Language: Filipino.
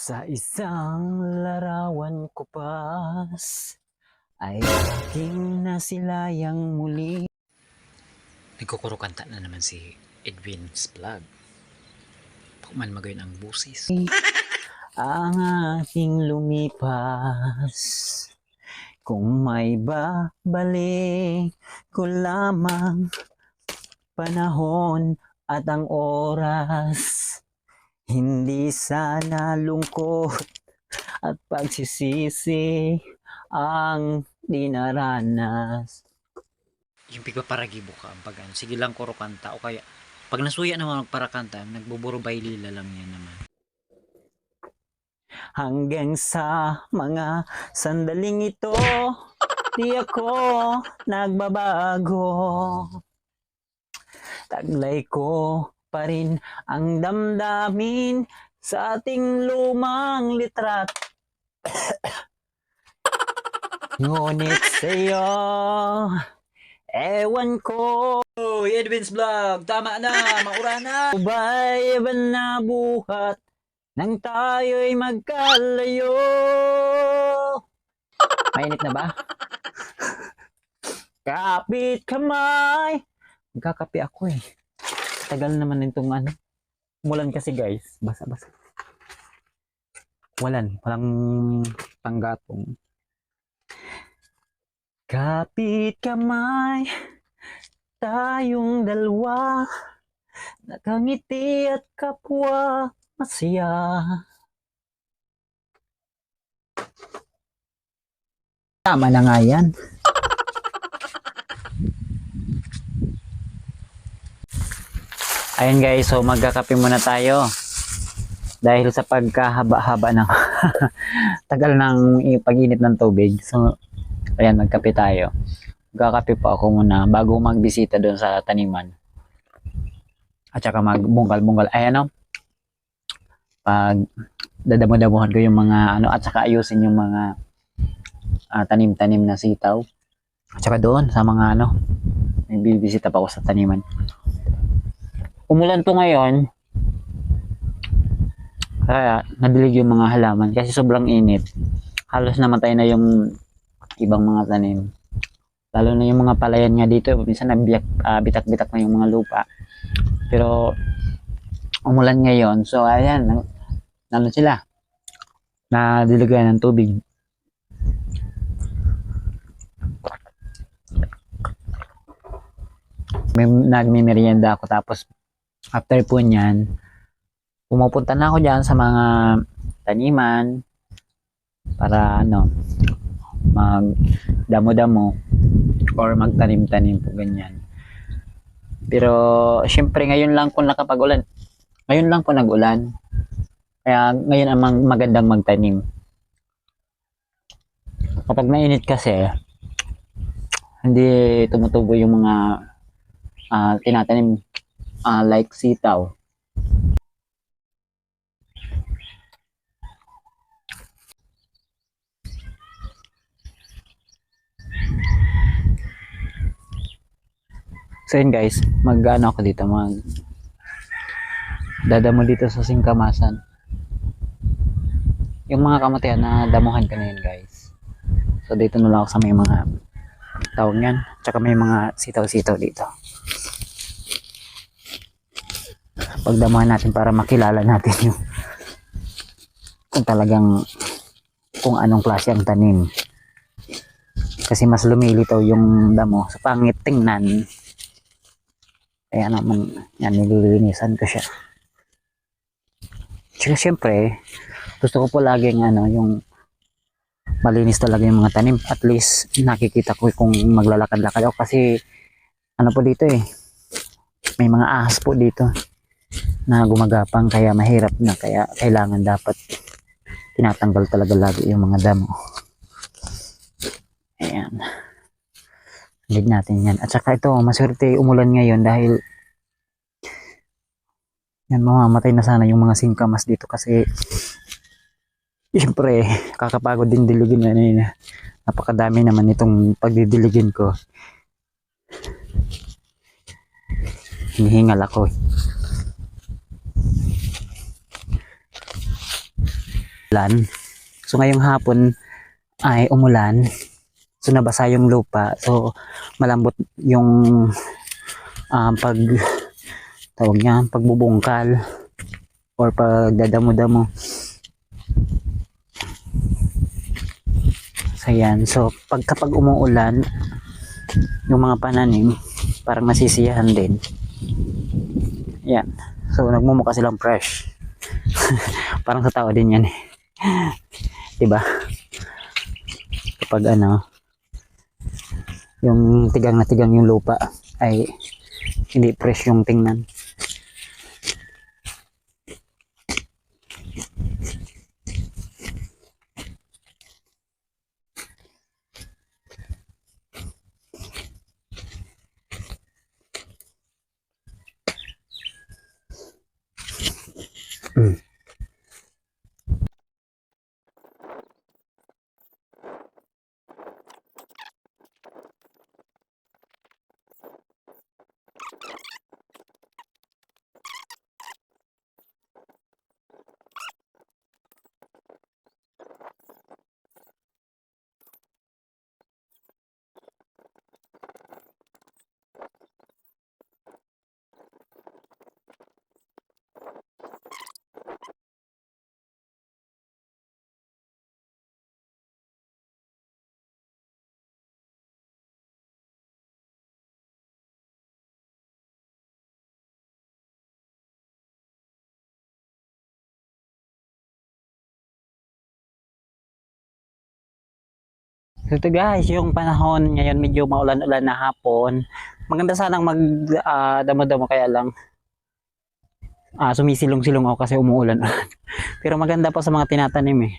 Sa isang larawan ko pas ay aking nasilayang muli. Nagkukuro kanta na naman si Edwin's vlog. Pakuman magayon ang busis. Ang aking lumipas Kung may babalik ko lamang Panahon at ang oras Hindi sana lungkot at pagsisisi ang dinaranas Yung pigpaparagibo ka ang pag ano, sige lang kuro kanta o kaya pag nasuya naman magparakanta, nagbuburo baylila lang yan naman. Hanggang sa mga sandaling ito, di ako nagbabago. Taglay ko pa rin ang damdamin sa ating lumang litrat. Ngunit sa'yo, ewan ko, Oh, Edwin's vlog! Tama na! Maura na! ba'y ba nabuhat nang tayo'y magkalayo? Mainit na ba? Kapit kamay! Magkakape ako eh. Tagal naman nitong ano. Mulan kasi guys. Basa-basa. Walan. Walang panggatong. Kapit kamay. Tayong dalawa. Nakangiti at kapwa. Masaya. Tama na nga yan. Ayun guys, so magkakape muna tayo. Dahil sa pagkahaba-haba ng tagal ng pag-init ng tubig. So, ayan, magkape tayo. Magkakape pa ako muna bago magbisita doon sa taniman. At saka magbungkal-bungkal. Ayan o. Pag dadamo-damuhan ko yung mga ano at saka ayusin yung mga ah, tanim-tanim na sitaw. At saka doon sa mga ano, may bibisita pa ako sa taniman. Umulan to ngayon. Kaya nadilig yung mga halaman kasi sobrang init. Halos namatay na yung ibang mga tanim. Lalo na yung mga palayan nga dito, minsan nabiyak, ah, bitak-bitak na yung mga lupa. Pero umulan ngayon, so ayan, nang- ano sila, nadiligan ng tubig. May nagmimerienda ako tapos after po niyan, pumupunta na ako diyan sa mga taniman para ano, mag damo-damo or magtanim-tanim po ganyan. Pero syempre ngayon lang po nakapag-ulan. Ngayon lang po nag-ulan. Kaya ngayon ang mag- magandang magtanim. Kapag nainit kasi, hindi tumutubo yung mga ah, tinatanim ah, like sitaw. So yun guys, mag ano ako dito, mag dadamo dito sa singkamasan. Yung mga kamatayan na damuhan ko na yun guys. So dito na lang ako sa may mga tawag yan. Tsaka may mga sitaw-sitaw dito. Pagdamuhan natin para makilala natin yung kung talagang kung anong klase ang tanim. Kasi mas lumilitaw yung damo sa pangit tingnan. Kaya naman, yan, nililinisan ko siya. Tsaka syempre, gusto ko po laging ano, yung malinis talaga yung mga tanim. At least, nakikita ko kung maglalakad-lakad ako kasi, ano po dito eh, may mga ahas po dito na gumagapang kaya mahirap na kaya kailangan dapat tinatanggal talaga lagi yung mga damo. Ayan. Hindi natin yan. At saka ito, maswerte umulan ngayon dahil yan, mamamatay na sana yung mga singkamas dito kasi Siyempre, kakapagod din diligin na yun. Napakadami naman itong pagdidiligin ko. Hinihingal ako eh. Lan. So ngayong hapon ay umulan. So nabasa yung lupa. So malambot yung um, pag tawag niya, pagbubungkal or pagdadamo-damo. So. So pag kapag umuulan, yung mga pananim, parang nasisiyahan din. Yan. So nagmumukha silang fresh. parang sa tao din yan eh. 'Di ba? Kapag ano, yung tigang na tigang yung lupa ay hindi fresh yung tingnan. So ito guys, yung panahon ngayon medyo maulan-ulan na hapon. Maganda sanang mag ah, damo-damo kaya lang ah, sumisilong-silong ako kasi umuulan. Pero maganda pa sa mga tinatanim eh.